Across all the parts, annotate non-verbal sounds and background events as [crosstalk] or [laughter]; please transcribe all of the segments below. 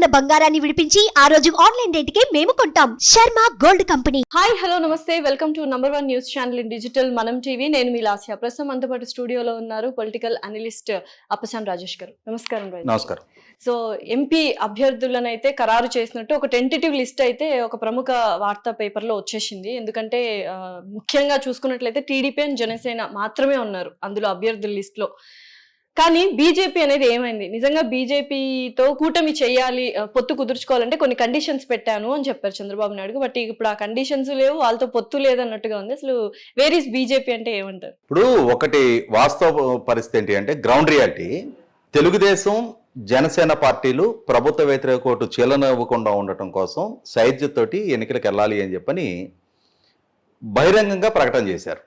ఉన్న బంగారాన్ని విడిపించి ఆ రోజు ఆన్లైన్ రేటుకే మేము కొంటాం. Sharma gold company. Hi hello నమస్తే. Welcome to number one news channel in digital Manam TV. నేను మీ లాస్య. ప్రస్తుతం మనతో పాటు స్టూడియోలో ఉన్నారు పొలిటికల్ అనలిస్ట్ అప్పసాం రాజేష్ గారు. నమస్కారం రాజేష్. నమస్కారం. సో ఎంపీ అభ్యర్థులను అయితే ఖరారు చేసినట్టు ఒక టెంటేటివ్ లిస్ట్ అయితే ఒక ప్రముఖ వార్తా పేపర్లో వచ్చేసింది. ఎందుకంటే ముఖ్యంగా చూసుకున్నట్లయితే టీడీపీ అండ్ జనసేన మాత్రమే ఉన్నారు అందులో అభ్యర్థుల లిస్ట్లో కానీ బీజేపీ అనేది ఏమైంది? నిజంగా బీజేపీతో కూటమి చేయాలి పొత్తు కుదుర్చుకోవాలంటే కొన్ని కండిషన్స్ పెట్టాను అని చెప్పారు చంద్రబాబు నాయుడు బట్ ఇప్పుడు ఆ కండిషన్స్ లేవు వాళ్ళతో పొత్తు లేదన్నట్టుగా ఉంది. అసలు వేర్ బీజేపీ అంటే ఏమంటారు? ఇప్పుడు ఒకటి వాస్తవ పరిస్థితి ఏంటి అంటే గ్రౌండ్ రియాలిటీ తెలుగుదేశం జనసేన పార్టీలు ప్రభుత్వ వ్యతిరేక ఓటు చీలనివ్వకుండా ఉండటం కోసం సైద్యతోటి ఎన్నికలకు వెళ్ళాలి అని చెప్పని బహిరంగంగా ప్రకటన చేశారు.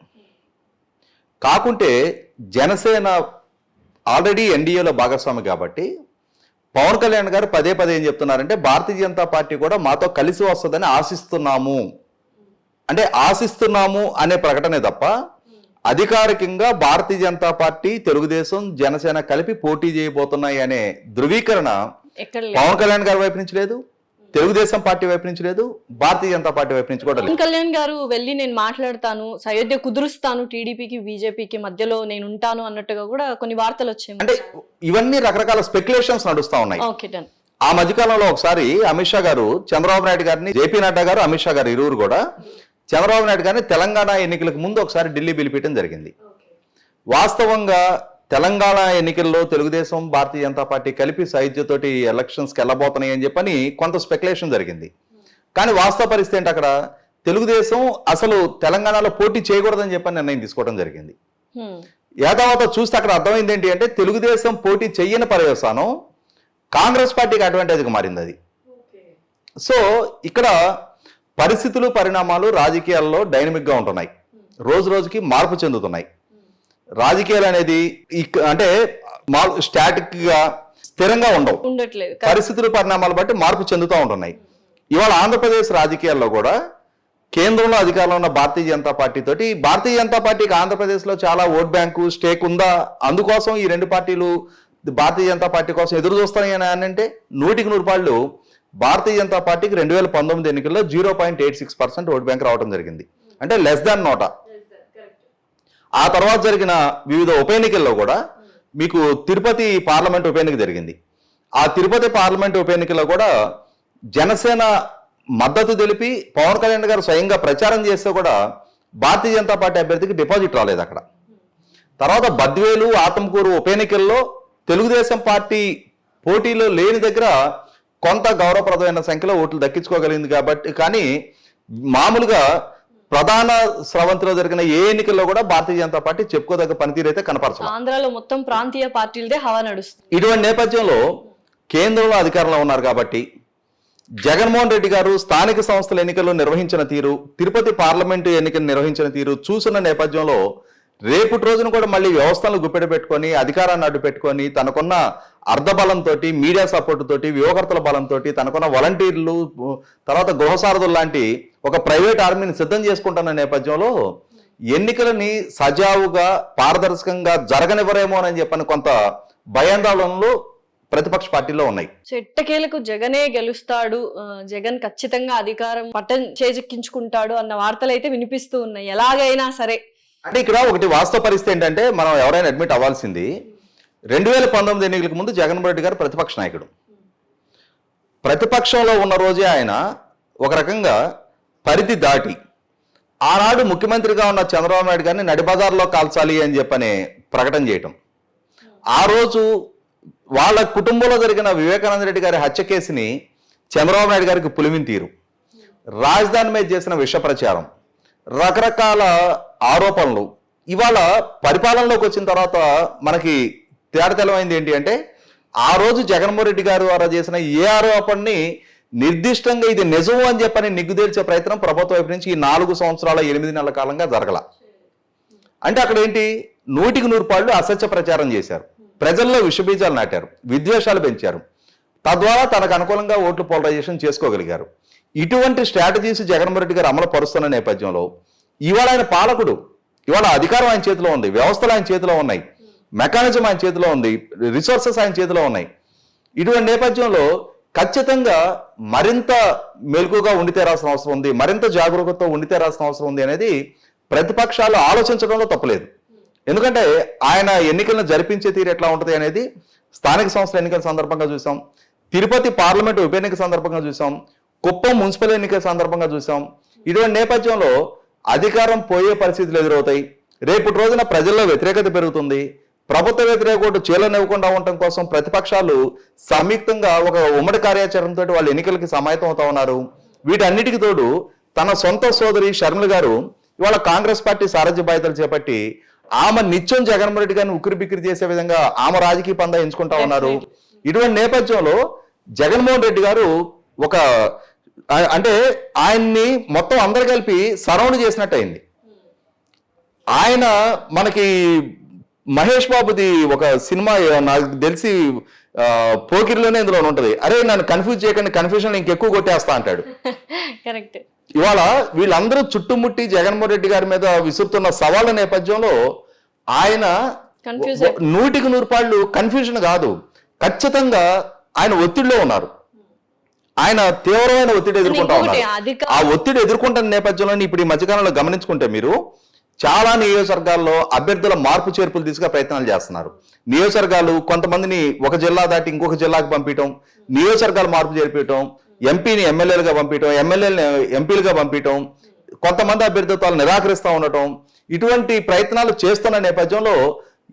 కాకుంటే జనసేన ఆల్రెడీ ఎన్డీఏలో భాగస్వామి కాబట్టి పవన్ కళ్యాణ్ గారు పదే పదే ఏం చెప్తున్నారంటే భారతీయ జనతా పార్టీ కూడా మాతో కలిసి వస్తుందని ఆశిస్తున్నాము అంటే ఆశిస్తున్నాము అనే ప్రకటనే తప్ప అధికారికంగా భారతీయ జనతా పార్టీ తెలుగుదేశం జనసేన కలిపి పోటీ చేయబోతున్నాయి అనే ధృవీకరణ. పవన్ కళ్యాణ్ గారి వైపు నుంచి లేదు తెలుగుదేశం పార్టీ వైపు నుంచి లేదు భారతీయ జనతా పార్టీ వైపు నుంచి కూడా లేదు. కళ్యాణ్ గారు వెళ్ళి నేను మాట్లాడతాను సయోధ్య కుదురుస్తాను టీడీపీకి బీజేపీకి మధ్యలో నేను ఉంటాను అన్నట్టుగా కూడా కొన్ని వార్తలు వచ్చాయి. అంటే ఇవన్నీ రకరకాల స్పెక్యులేషన్స్ నడుస్తా ఉన్నాయి. Okay done. ఆ మధ్యకాలంలో ఒకసారి అమిత్ షా గారు చంద్రబాబు నాయుడు గారిని జేపీ నడ్డా గారు అమిత్ షా గారు ఇరువురు కూడా చంద్రబాబు నాయుడు గారిని తెలంగాణ ఎన్నికలకు ముందు ఒకసారి ఢిల్లీ పిలిపించడం జరిగింది. వాస్తవంగా తెలంగాణ ఎన్నికల్లో తెలుగుదేశం భారతీయ జనతా పార్టీ కలిపి సాహిత్యతోటి ఎలక్షన్స్కి వెళ్ళబోతున్నాయి అని చెప్పని కొంత స్పెక్యులేషన్ జరిగింది. కానీ వాస్తవ పరిస్థితి ఏంటి అక్కడ? తెలుగుదేశం అసలు తెలంగాణలో పోటీ చేయకూడదని చెప్పని నిర్ణయం తీసుకోవడం జరిగింది. యాదావత చూస్తే అక్కడ అర్థమైంది ఏంటి అంటే తెలుగుదేశం పోటీ చెయ్యని పర్యవసానం కాంగ్రెస్ పార్టీకి అడ్వాంటేజ్గా మారింది అది. సో ఇక్కడ పరిస్థితులు పరిణామాలు రాజకీయాల్లో డైనమిక్గా ఉంటున్నాయి. రోజు రోజుకి మార్పు చెందుతున్నాయి. రాజకీయాలు అనేది అంటే మా- static గా స్థిరంగా ఉండవు. ఉండట్లేదు. పరిస్థితులు పరిణామాలు బట్టి మార్పు చెందుతూ ఉంటున్నాయి. ఇవాళ ఆంధ్రప్రదేశ్ రాజకీయాల్లో కూడా కేంద్రంలో అధికారంలో ఉన్న భారతీయ జనతా పార్టీ తోటి భారతీయ జనతా పార్టీకి ఆంధ్రప్రదేశ్లో చాలా ఓట్ బ్యాంకు స్టేక్ ఉందా? అందుకోసం ఈ రెండు పార్టీలు భారతీయ జనతా పార్టీ కోసం ఎదురు చూస్తాయి అని అంటే నూటికి నూరు పాళ్ళు భారతీయ జనతా పార్టీకి రెండు వేల పంతొమ్మిది ఎన్నికల్లో zero point eight six percent vote bank రావడం జరిగింది. అంటే లెస్ దాన్ నోటా. ఆ తర్వాత జరిగిన వివిధ ఉప ఎన్నికల్లో కూడా మీకు తిరుపతి పార్లమెంట్ ఉప ఎన్నిక జరిగింది. ఆ తిరుపతి పార్లమెంట్ ఉప ఎన్నికలో కూడా జనసేన మద్దతు తెలిపి పవన్ కళ్యాణ్ గారు స్వయంగా ప్రచారం చేస్తే కూడా భారతీయ జనతా పార్టీ అభ్యర్థికి డిపాజిట్ రాలేదు అక్కడ. తర్వాత బద్వేలు ఆత్మకూరు ఉప ఎన్నికల్లో తెలుగుదేశం పార్టీ పోటీలో లేని దగ్గర కొంత గౌరవప్రదమైన సంఖ్యలో ఓట్లు దక్కించుకోగలిగింది కాబట్టి కానీ మామూలుగా ప్రధాన స్రవంతిలో జరిగిన ఏ ఎన్నికల్లో కూడా భారతీయ జనతా పార్టీ చెప్పుకోదగ్గ పనితీరు అయితే కనపరచాలి ఆంధ్రాలో మొత్తం ప్రాంతీయ పార్టీలదే హవా నడుస్తుంది. ఇటువంటి నేపథ్యంలో కేంద్రంలో అధికారంలో ఉన్నారు కాబట్టి జగన్మోహన్ రెడ్డి గారు స్థానిక సంస్థల ఎన్నికలు నిర్వహించిన తీరు తిరుపతి పార్లమెంటు ఎన్నికలు నిర్వహించిన తీరు చూసిన నేపథ్యంలో రేపటి రోజున కూడా మళ్ళీ వ్యవస్థలను గుప్పెట పెట్టుకొని అధికారాన్ని అడ్డు పెట్టుకొని తనకున్న అర్ధబలంతో మీడియా సపోర్ట్ తోటి వ్యూహకర్తల బలంతో తనకున్న వాలంటీర్లు తర్వాత గృహసారథులు లాంటి ఒక ప్రైవేట్ ఆర్మీని సిద్ధం చేసుకుంటున్న నేపథ్యంలో ఎన్నికలని సజావుగా పారదర్శకంగా జరగనివ్వరేమో అని చెప్పని కొంత భయాందోళనలు ప్రతిపక్ష పార్టీలో ఉన్నాయి. సో ఎట్టకేలకు జగనే గెలుస్తాడు జగన్ ఖచ్చితంగా అధికారం పట్టం చేజెక్కించుకుంటాడు అన్న వార్తలు అయితే వినిపిస్తూ ఉన్నాయి. ఎలాగైనా సరే. అంటే ఇక్కడ ఒకటి వాస్తవ పరిస్థితి ఏంటంటే మనం ఎవరైనా అడ్మిట్ అవ్వాల్సింది రెండు వేల పంతొమ్మిది ఎన్నికలకు ముందు జగన్మోహన్ రెడ్డి గారు ప్రతిపక్ష నాయకుడు. ప్రతిపక్షంలో ఉన్న రోజే ఆయన ఒక రకంగా పరిధి దాటి ఆనాడు ముఖ్యమంత్రిగా ఉన్న చంద్రబాబు నాయుడు గారిని నడిబజార్లో కాల్చాలి అని చెప్పని ప్రకటన చేయటం. ఆ రోజు వాళ్ళ కుటుంబంలో జరిగిన వివేకానంద రెడ్డి గారి హత్య కేసుని చంద్రబాబు నాయుడు గారికి పులిమిన తీరు. రాజధాని మీద చేసిన విష ప్రచారం రకరకాల ఆరోపణలు ఇవాళ పరిపాలనలోకి వచ్చిన తర్వాత మనకి తేడతెలమైంది ఏంటి అంటే ఆ రోజు జగన్మోహన్ రెడ్డి గారు వారు చేసిన ఏ ఆరోపణని నిర్దిష్టంగా ఇది నిజం అని చెప్పని నిగ్గుదేల్చే ప్రయత్నం ప్రభుత్వం వైపు నుంచి ఈ నాలుగు సంవత్సరాల ఎనిమిది నెలల కాలంగా జరగల. అంటే అక్కడ ఏంటి? నూటికి నూరు పాళ్ళు అసత్య ప్రచారం చేశారు. ప్రజల్లో విషబీజాలు నాటారు విద్వేషాలు పెంచారు. తద్వారా తనకు అనుకూలంగా ఓట్లు పోలరైజేషన్ చేసుకోగలిగారు. ఇటువంటి స్ట్రాటజీస్ జగన్మోహన్ రెడ్డి గారు అమలు పరుస్తున్న నేపథ్యంలో ఇవాళ ఆయన పాలకుడు. ఇవాళ అధికారం ఆయన చేతిలో ఉంది వ్యవస్థలు ఆయన చేతిలో ఉన్నాయి. మెకానిజం ఆయన చేతిలో ఉంది రిసోర్సెస్ ఆయన చేతిలో ఉన్నాయి. ఇటువంటి నేపథ్యంలో ఖచ్చితంగా మరింత మెలకుగా ఉండితేరాల్సిన అవసరం ఉంది మరింత జాగరూకతతో ఉండితేరాల్సిన అవసరం ఉంది అనేది ప్రతిపక్షాలు ఆలోచించడంలో తప్పలేదు. ఎందుకంటే ఆయన ఎన్నికలను జరిపించే తీరు ఎట్లా ఉంటుంది అనేది స్థానిక సంస్థల ఎన్నికల సందర్భంగా చూసాం తిరుపతి పార్లమెంట్ ఉప ఎన్నిక సందర్భంగా చూసాం కుప్పం మున్సిపల్ ఎన్నికల సందర్భంగా చూసాం. ఇటువంటి నేపథ్యంలో అధికారం పోయే పరిస్థితులు ఎదురవుతాయి. రేపటి రోజున ప్రజల్లో వ్యతిరేకత పెరుగుతుంది. ప్రభుత్వ వ్యతిరేక ఓటు చీలనివ్వకుండా ఉండటం కోసం ప్రతిపక్షాలు సంయుక్తంగా ఒక ఉమ్మడి కార్యాచరణతో వాళ్ళు ఎన్నికలకి సమాయత్తం అవుతా ఉన్నారు. వీటన్నిటికి తోడు తన సొంత సోదరి షర్మిల గారు ఇవాళ కాంగ్రెస్ పార్టీ సారథ్య బాధ్యతలు చేపట్టి ఆమె నిత్యం జగన్మోహన్ రెడ్డి గారిని ఉక్కిరి బిక్కిరి చేసే విధంగా ఆమె రాజకీయ పందా ఎంచుకుంటా ఉన్నారు. ఇటువంటి నేపథ్యంలో జగన్మోహన్ రెడ్డి గారు ఒక అంటే ఆయన్ని మొత్తం అందరు కలిపి సరౌండ్ చేసినట్టు అయింది ఆయన మనకి మహేష్ బాబుది ఒక సినిమా నాకు తెలిసి పోకిరిలోనే ఇందులో ఉంటది. అరే నన్ను కన్ఫ్యూజ్ చేయకండి కన్ఫ్యూజన్ ఇంకెక్కువ కొట్టేస్తా అంటాడు. [laughs] కరెక్ట్ ఇవాళ వీళ్ళందరూ చుట్టుముట్టి జగన్మోహన్ రెడ్డి గారి మీద విసురుతున్న సవాళ్ళ నేపథ్యంలో ఆయన నూటికి నూరు పాళ్ళు కన్ఫ్యూజన్ కాదు. ఖచ్చితంగా ఆయన ఒత్తిడిలో ఉన్నారు. ఆయన తీవ్రమైన ఒత్తిడి ఎదుర్కొంటా ఉన్నారు. ఆ ఒత్తిడి ఎదుర్కొంటున్న నేపథ్యంలో ఇప్పుడు ఈ మధ్యకాలంలో గమనించుకుంటే మీరు చాలా నియోజకవర్గాల్లో అభ్యర్థుల మార్పు చేర్పులు తీసుకునే ప్రయత్నాలు చేస్తున్నారు. నియోజకవర్గాలు కొంతమందిని ఒక జిల్లా దాటి ఇంకొక జిల్లాకు పంపించడం నియోజకవర్గాలు మార్పు చేర్పించడం ఎంపీని ఎమ్మెల్యేలుగా పంపించడం ఎమ్మెల్యేని ఎంపీలుగా పంపించడం కొంతమంది అభ్యర్థిత్వాలు నిరాకరిస్తూ ఉండటం ఇటువంటి ప్రయత్నాలు చేస్తున్న నేపథ్యంలో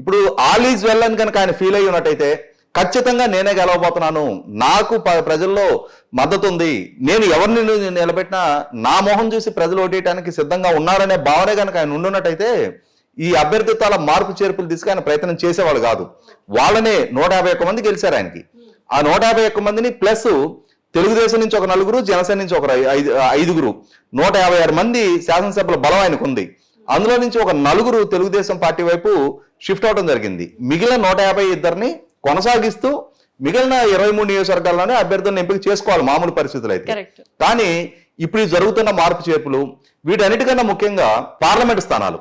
ఇప్పుడు ఆల్ ఈజ్ వెల్ అని కనుక ఆయన ఫీల్ అయ్యి ఉన్నట్టయితే ఖచ్చితంగా నేనే గెలవబోతున్నాను. నాకు ప- ప్రజల్లో మద్దతు ఉంది నేను ఎవరిని నిలబెట్టినా నా మొహం చూసి ప్రజలు ఓటేయడానికి సిద్ధంగా ఉన్నారనే భావనే కనుక ఆయన ఉండున్నట్టయితే ఈ అభ్యర్థిత్వాల మార్పు చేర్పులు తీసుకు ఆయన ప్రయత్నం చేసేవాళ్ళు కాదు. వాళ్ళనే నూట యాభై ఒక్క మంది గెలిచారు ఆయనకి. ఆ నూట యాభై ఒక్క మందిని ప్లస్ తెలుగుదేశం నుంచి ఒక నలుగురు జనసేన నుంచి ఒక ఐదు ఐదుగురు. నూట యాభై ఆరు మంది శాసనసభల బలం ఆయనకు ఉంది. అందులో నుంచి ఒక నలుగురు తెలుగుదేశం పార్టీ వైపు షిఫ్ట్ అవడం జరిగింది. మిగిలిన నూట యాభై ఇద్దరిని కొనసాగిస్తూ మిగిలిన ఇరవై మూడు నియోజకవర్గాల్లోనే అభ్యర్థులను ఎంపిక చేసుకోవాలి మామూలు పరిస్థితులు అయితే. కానీ ఇప్పుడు జరుగుతున్న మార్పు చేర్పులు వీటన్నిటికన్నా ముఖ్యంగా పార్లమెంట్ స్థానాలు.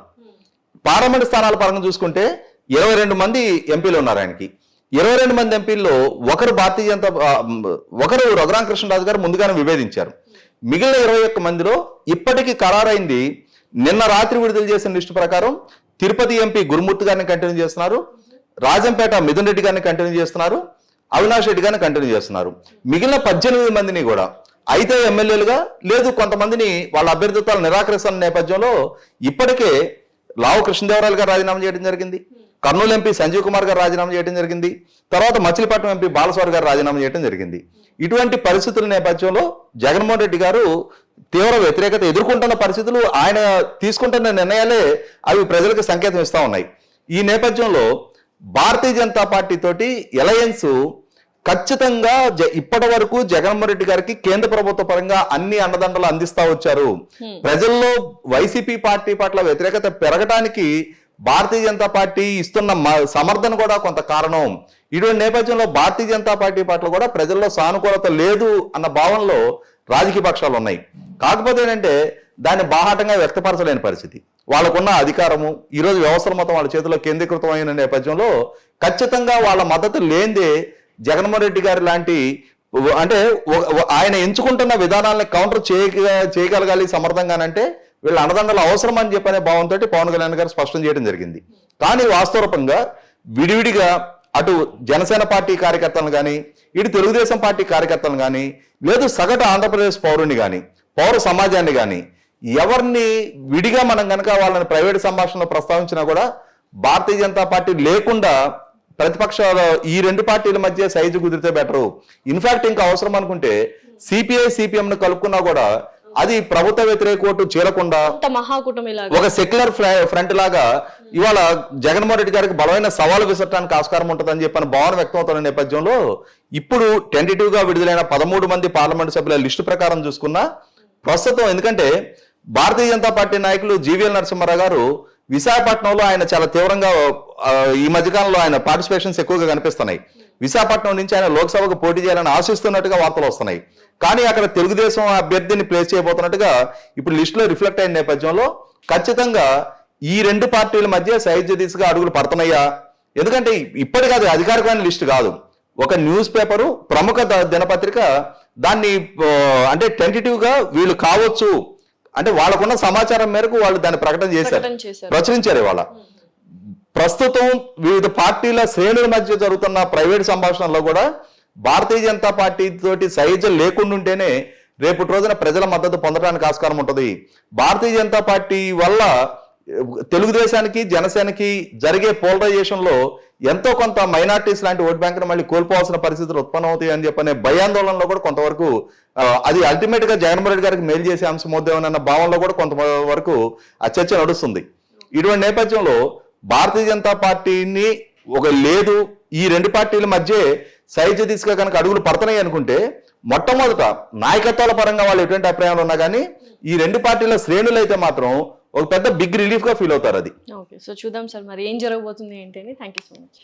పార్లమెంట్ స్థానాల పరంగా చూసుకుంటే ఇరవై రెండు మంది ఎంపీలు ఉన్నారు ఆయనకి. ఇరవై రెండు మంది ఎంపీల్లో ఒకరు భారతీయ జనతా ఒకరు రఘురామ కృష్ణరాజు గారు ముందుగానే విభేదించారు. మిగిలిన ఇరవై ఒక్క మందిలో ఇప్పటికీ ఖరారైంది నిన్న రాత్రి విడుదల చేసిన లిస్టు ప్రకారం తిరుపతి ఎంపీ గురుమూర్తి గారిని కంటిన్యూ చేస్తున్నారు. రాజంపేట మిథున్ రెడ్డి గారిని కంటిన్యూ చేస్తున్నారు అవినాష్ రెడ్డి గారిని కంటిన్యూ చేస్తున్నారు. మిగిలిన పద్దెనిమిది మందిని కూడా అయితే ఎమ్మెల్యేలుగా లేదు కొంతమందిని వాళ్ళ అభ్యర్థిత్వాలు నిరాకరిస్తున్న నేపథ్యంలో ఇప్పటికే లావు కృష్ణదేవరాయలు గారు రాజీనామా చేయడం జరిగింది కర్నూలు ఎంపీ సంజీవ్ కుమార్ గారు రాజీనామా చేయడం జరిగింది తర్వాత మచిలీపట్నం ఎంపీ బాలస్వారి గారు రాజీనామా చేయడం జరిగింది. ఇటువంటి పరిస్థితుల నేపథ్యంలో జగన్మోహన్ రెడ్డి గారు తీవ్ర వ్యతిరేకత ఎదుర్కొంటున్న పరిస్థితులు ఆయన తీసుకుంటున్న నిర్ణయాలే అవి ప్రజలకు సంకేతం ఇస్తా ఉన్నాయి. ఈ నేపథ్యంలో భారతీయ జనతా పార్టీ తోటి ఎలయన్స్ ఖచ్చితంగా జ- ఇప్పటి వరకు జగన్మోహన్ రెడ్డి గారికి కేంద్ర ప్రభుత్వ పరంగా అన్ని అండదండలు అందిస్తా వచ్చారు. ప్రజల్లో వైసీపీ పార్టీ పట్ల వ్యతిరేకత పెరగడానికి భారతీయ జనతా పార్టీ ఇస్తున్న సమర్థన కూడా కొంత కారణం. ఇటువంటి నేపథ్యంలో భారతీయ జనతా పార్టీ పట్ల కూడా ప్రజల్లో సానుకూలత లేదు అన్న భావనలో రాజకీయ పక్షాలు ఉన్నాయి కాకపోతే ఏంటంటే దాన్ని బాహాటంగా వ్యక్తపరచలేని పరిస్థితి. వాళ్ళకున్న అధికారము ఈరోజు వ్యవస్థలు మొత్తం వాళ్ళ చేతిలో కేంద్రీకృతమైన నేపథ్యంలో ఖచ్చితంగా వాళ్ళ మద్దతు లేనిదే జగన్మోహన్ రెడ్డి గారి లాంటి అంటే ఆయన ఎంచుకుంటున్న విధానాలను కౌంటర్ చేయ చేయగలగాలి సమర్థంగానంటే వీళ్ళ అన్నదండలు అవసరం అని చెప్పనే భావంతో పవన్ కళ్యాణ్ గారు స్పష్టం చేయడం జరిగింది. కానీ వాస్తవరూపంగా విడివిడిగా అటు జనసేన పార్టీ కార్యకర్తలను కానీ ఇటు తెలుగుదేశం పార్టీ కార్యకర్తలను కానీ లేదు సగటు ఆంధ్రప్రదేశ్ పౌరుని కానీ పౌర సమాజాన్ని కానీ ఎవరిని విడిగా మనం కనుక వాళ్ళని ప్రైవేట్ సంభాషణలో ప్రస్తావించినా కూడా భారతీయ జనతా పార్టీ లేకుండా ప్రతిపక్షాల ఈ రెండు పార్టీల మధ్య సైజు కుదిరితే బెటరు. ఇన్ఫాక్ట్ ఇంకా అవసరం అనుకుంటే సిపిఐ సిపిఎం ను కలుపుకున్నా కూడా అది ప్రభుత్వ వ్యతిరేక ఓటు చేరకుండా ఒక సెక్యులర్ ఫ్రంట్ లాగా ఇవాళ జగన్మోహన్ రెడ్డి గారికి బలమైన సవాలు విసరడానికి ఆస్కారం ఉంటుందని చెప్పని భావన వ్యక్తం అవుతున్న నేపథ్యంలో ఇప్పుడు టెంటేటివ్గా విడుదలైన పదమూడు మంది పార్లమెంట్ సభ్యుల లిస్టు ప్రకారం చూసుకున్నా ప్రస్తుతం ఎందుకంటే భారతీయ జనతా పార్టీ నాయకులు జీవీఎల్ నరసింహారావు గారు విశాఖపట్నంలో ఆయన చాలా తీవ్రంగా ఈ మధ్యకాలంలో ఆయన పార్టిసిపేషన్స్ ఎక్కువగా కనిపిస్తున్నాయి. విశాఖపట్నం నుంచి ఆయన లోక్సభకు పోటీ చేయాలని ఆశిస్తున్నట్టుగా వార్తలు వస్తున్నాయి. కానీ అక్కడ తెలుగుదేశం అభ్యర్థిని ప్లేస్ చేయబోతున్నట్టుగా ఇప్పుడు లిస్టులో రిఫ్లెక్ట్ అయిన నేపథ్యంలో ఖచ్చితంగా ఈ రెండు పార్టీల మధ్య సైజ్య దిశగా అడుగులు పడుతున్నాయా? ఎందుకంటే ఇప్పటికీ అది అధికారికమైన లిస్టు కాదు. ఒక న్యూస్ పేపరు ప్రముఖ దినపత్రిక దాన్ని అంటే టెంటేటివ్గా వీళ్ళు కావచ్చు అంటే వాళ్ళకున్న సమాచారం మేరకు వాళ్ళు దాన్ని ప్రకటన చేశారు. ప్రచురించారు ఇవాళ. ప్రస్తుతం వివిధ పార్టీల శ్రేణుల మధ్య జరుగుతున్న ప్రైవేట్ సంభాషణలో కూడా భారతీయ జనతా పార్టీ తోటి సైజం లేకుండా ఉంటేనే రేపటి రోజున ప్రజల మద్దతు పొందడానికి ఆస్కారం ఉంటుంది. భారతీయ జనతా పార్టీ వల్ల తెలుగుదేశానికి జనసేనకి జరిగే పోలరైజేషన్లో ఎంతో కొంత మైనార్టీస్ లాంటి ఓట్ బ్యాంకును మళ్ళీ కోల్పోవాల్సిన పరిస్థితులు ఉత్పన్నమవుతాయి అని చెప్పనే భయాందోళనలో కూడా కొంతవరకు అది అల్టిమేట్గా జగన్మోహన్ రెడ్డి గారికి మేలు చేసే అంశం అవుతామన్న భావనలో కూడా కొంతవరకు ఆ చర్చ నడుస్తుంది. ఇటువంటి నేపథ్యంలో భారతీయ జనతా పార్టీని ఒక లేదు ఈ రెండు పార్టీల మధ్య సైజు దిశగా కనుక అడుగులు పడుతున్నాయి అనుకుంటే మొట్టమొదట నాయకత్వాల పరంగా వాళ్ళు ఎటువంటి అభిప్రాయాలు ఉన్నా కానీ ఈ రెండు పార్టీల శ్రేణులు అయితే మాత్రం ఒక పెద్ద బిగ్ రిలీఫ్గా ఫీల్ అవుతారు అది. ఓకే సో చూద్దాం సార్ మరి ఏం జరగబోతుంది ఏంటి అని. Thank you so much